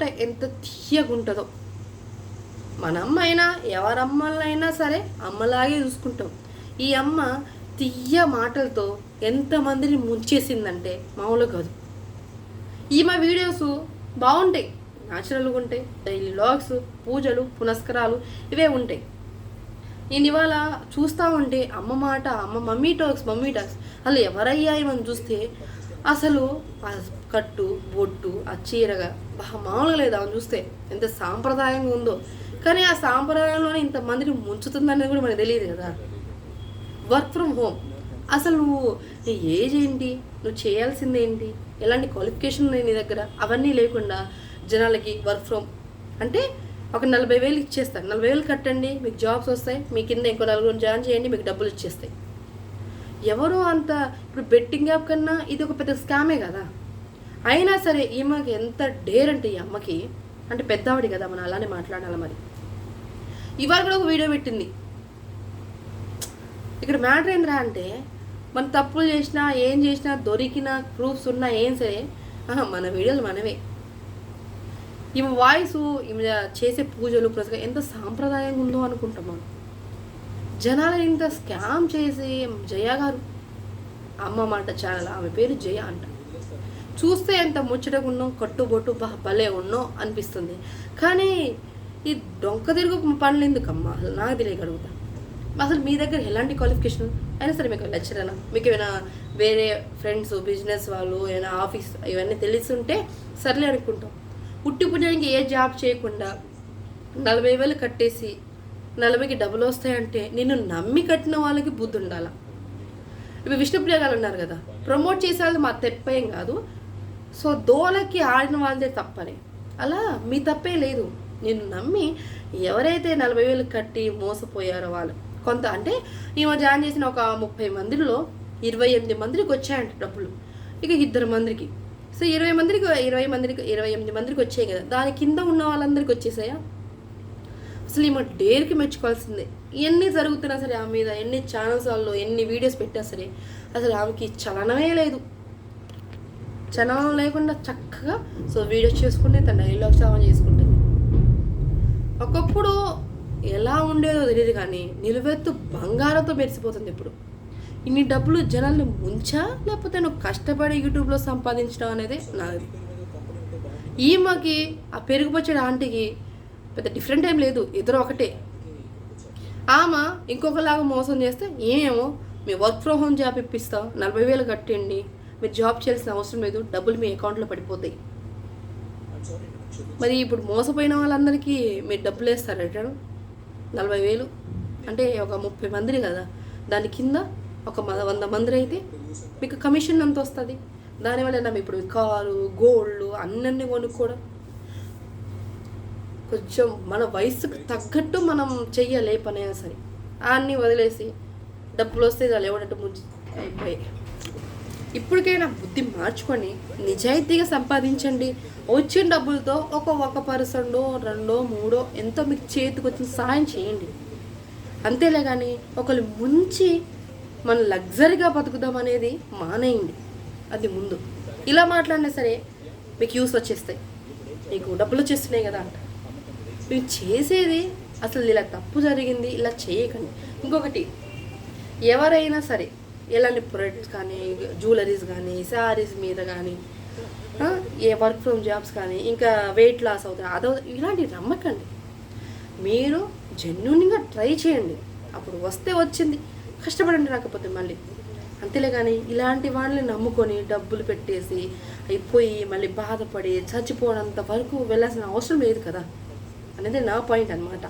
మాట ఎంత తీయగుంటుందో. మన అమ్మ అయినా ఎవరమ్మలైనా సరే అమ్మలాగే చూసుకుంటాం. ఈ అమ్మ తీయ మాటలతో ఎంతమందిని ముంచేసిందంటే మామూలు కాదు. ఈమె వీడియోస్ బాగుంటాయి. న్యాచురల్గా ఉంటాయి. డైలీ లాగ్స్ పూజలు పునస్కారాలు ఇవే ఉంటాయి. నేను ఇవాళ చూస్తూ ఉంటే అమ్మ మాట అమ్మ మమ్మీ టాక్స్ మమ్మీ టాక్స్. అసలు ఎవరయ్యాయి మనం చూస్తే? అసలు ఆ కట్టు బొట్టు ఆ చీరగా బాగా మామూలుగా లేదు. ఆమె చూస్తే ఎంత సాంప్రదాయంగా ఉందో. కానీ ఆ సాంప్రదాయంలోనే ఇంతమందిని ముంచుతుందనేది కూడా మనకు తెలియదు కదా. వర్క్ ఫ్రమ్ హోమ్ అసలు నువ్వు నీ ఏజ్ ఏంటి? నువ్వు చేయాల్సిందేంటి ఎలాంటి క్వాలిఫికేషన్ ఉన్నాయి నీ దగ్గర? అవన్నీ లేకుండా జనాలకి వర్క్ ఫ్రమ్ అంటే ఒక నలభై వేలు ఇచ్చేస్తాను నలభై వేలు కట్టండి మీకు జాబ్స్ వస్తాయి మీ కింద ఇంకో నలుగురు జాయిన్ చేయండి మీకు డబ్బులు ఇచ్చేస్తాయి ఎవరు అంత ఇప్పుడు బెట్టింగ్ యాప్ కన్నా ఇది ఒక పెద్ద స్కామే కదా. అయినా సరే ఈమెకి ఎంత డేర్ అంటే ఈ అమ్మకి అంటే పెద్దవాడి కదా మనం అలానే మాట్లాడాలి మరి. ఇవాళ కూడా ఒక వీడియో పెట్టింది. ఇక్కడ మ్యాటర్ ఏంద్రా అంటే మనం తప్పులు చేసినా ఏం చేసినా దొరికిన ప్రూఫ్స్ ఉన్నా ఏం సరే ఆహా, మన వీడియోలు మనమే ఈమె వాయిస్ ఈమె చేసే పూజలు ప్రజలు ఎంత సాంప్రదాయంగా ఉందో అనుకుంటాం మనం. జనాలు ఇంత స్కామ్ చేసి జయ గారు. అమ్మ మాట ఛానల్ ఆమె పేరు జయ అంట. చూస్తే ఎంత ముచ్చటగా ఉన్నాం కట్టుబొట్టు బా భలే ఉన్నో అనిపిస్తుంది. కానీ ఈ డొంక తిరుగు పనులు ఎందుకమ్మా? అసలు నాకు తెలియగలుగుతా అసలు మీ దగ్గర ఎలాంటి క్వాలిఫికేషన్? అయినా సరే మీకు లెక్చరేనా మీకు ఏమైనా వేరే ఫ్రెండ్స్ బిజినెస్ వాళ్ళు ఏమైనా ఆఫీస్ ఇవన్నీ తెలుసుంటే సర్లే అనుకుంటాం. ఉట్టి పుణ్యానికి ఏ జాబ్ చేయకుండా నలభై వేలు కట్టేసి నలభైకి డబ్బులు వస్తాయంటే నిన్ను నమ్మి కట్టిన వాళ్ళకి బుద్ధి ఉండాల. ఇప్పుడు విష్ణుప్రియ గారు ఉన్నారు కదా ప్రమోట్ చేసే వాళ్ళు మా తెప్పేం కాదు. సో దోలకి ఆడిన వాళ్ళదే తప్పని. అలా మీ తప్పే లేదు. నేను నమ్మి ఎవరైతే నలభై వేలు కట్టి మోసపోయారో వాళ్ళు కొంత అంటే ఈమె జాయిన్ చేసిన ఒక ముప్పై మందిలో ఇరవై ఎనిమిది మందికి వచ్చాయంట డబ్బులు. ఇక ఇద్దరు మందికి. సో ఇరవై మందికి ఇరవై మందికి ఇరవై ఎనిమిది మందికి వచ్చాయి కదా. దాని కింద ఉన్న వాళ్ళందరికీ వచ్చేసాయా? అసలు ఈమె డేర్కి మెచ్చుకోవాల్సిందే. ఎన్ని జరుగుతున్నా సరే ఆమె మీద ఎన్ని ఛానల్స్ వాళ్ళు ఎన్ని వీడియోస్ పెట్టినా సరే అసలు ఆమెకి చలనమే లేదు. చలనం లేకుండా చక్కగా సో వీడియోస్ చేసుకుంటే తన డైలాగ్స్ ఆమె చేసుకుంటుంది. ఒకప్పుడు ఎలా ఉండేదో తెలియదు కానీ నిలువెత్తు బంగారంతో మెరిసిపోతుంది ఇప్పుడు. ఇన్ని డబ్బులు జనాల్ని ముంచా లేకపోతే నువ్వు కష్టపడి యూట్యూబ్లో సంపాదించడం అనేది నాది. ఈమెకి ఆ పెరుగుపచ్చడి ఆంటీకి పెద్ద డిఫరెంట్ ఏం లేదు ఇద్దరు ఒకటే. ఆమె ఇంకొకలాగా మోసం చేస్తే ఏమేమో మీ వర్క్ ఫ్రమ్ హోమ్ జాబ్ ఇప్పిస్తాం నలభై వేలు కట్టండి మీరు జాబ్ చేయాల్సిన అవసరం లేదు డబ్బులు మీ అకౌంట్లో పడిపోతాయి. మరి ఇప్పుడు మోసపోయిన వాళ్ళందరికీ మీరు డబ్బులు వేస్తారు రిటర్న్ నలభై వేలు? అంటే ఒక ముప్పై మందిని కదా దాని కింద ఒక వంద మంది అయితే మీకు కమిషన్ ఎంత వస్తుంది? దానివల్ల ఏమన్నా ఇప్పుడు కారు గోల్డ్ అన్నీ కొనుక్కోవడం? కొంచెం మన వయసుకు తగ్గట్టు మనం చెయ్యాలి పనైనా సరే అన్నీ వదిలేసి డబ్బులు వస్తే చాలు ఎవడంటే ముంచి అయిపోయాయి ఇప్పటికైనా బుద్ధి మార్చుకొని నిజాయితీగా సంపాదించండి. వచ్చిన డబ్బులతో ఒక ఒక పర్సెంటో రెండో మూడో ఎంతో మీకు చేతికి వచ్చిన సాయం చేయండి. అంతేలే కానీ ఒకళ్ళు ముంచి మనం లగ్జరీగా బతుకుదాం అనేది మానేయండి. అది ముందు. ఇలా మాట్లాడినా సరే మీకు యూస్ వచ్చేస్తాయి. మీకు డబ్బులు వచ్చేస్తున్నాయి కదా అంట. మీరు చేసేది అసలు ఇలా తప్పు జరిగింది ఇలా చేయకండి. ఇంకొకటి ఎవరైనా సరే ఎలాంటి ప్రొడక్ట్స్ కానీ జ్యువెలరీస్ కానీ శారీస్ మీద కానీ ఏ వర్క్ ఫ్రమ్ జాబ్స్ కానీ ఇంకా వెయిట్ లాస్ అవుతుంది అదో ఇలాంటివి నమ్మకండి. మీరు జెన్యున్గా ట్రై చేయండి. అప్పుడు వస్తే వచ్చింది కష్టపడండి రాకపోతే మళ్ళీ. అంతేలే కానీ ఇలాంటి వాళ్ళని నమ్ముకొని డబ్బులు పెట్టేసి అయిపోయి మళ్ళీ బాధపడి చచ్చిపోవడంత వరకు వెళ్ళాల్సిన అవసరం లేదు కదా. అనేది నా పాయింట్ అన్నమాట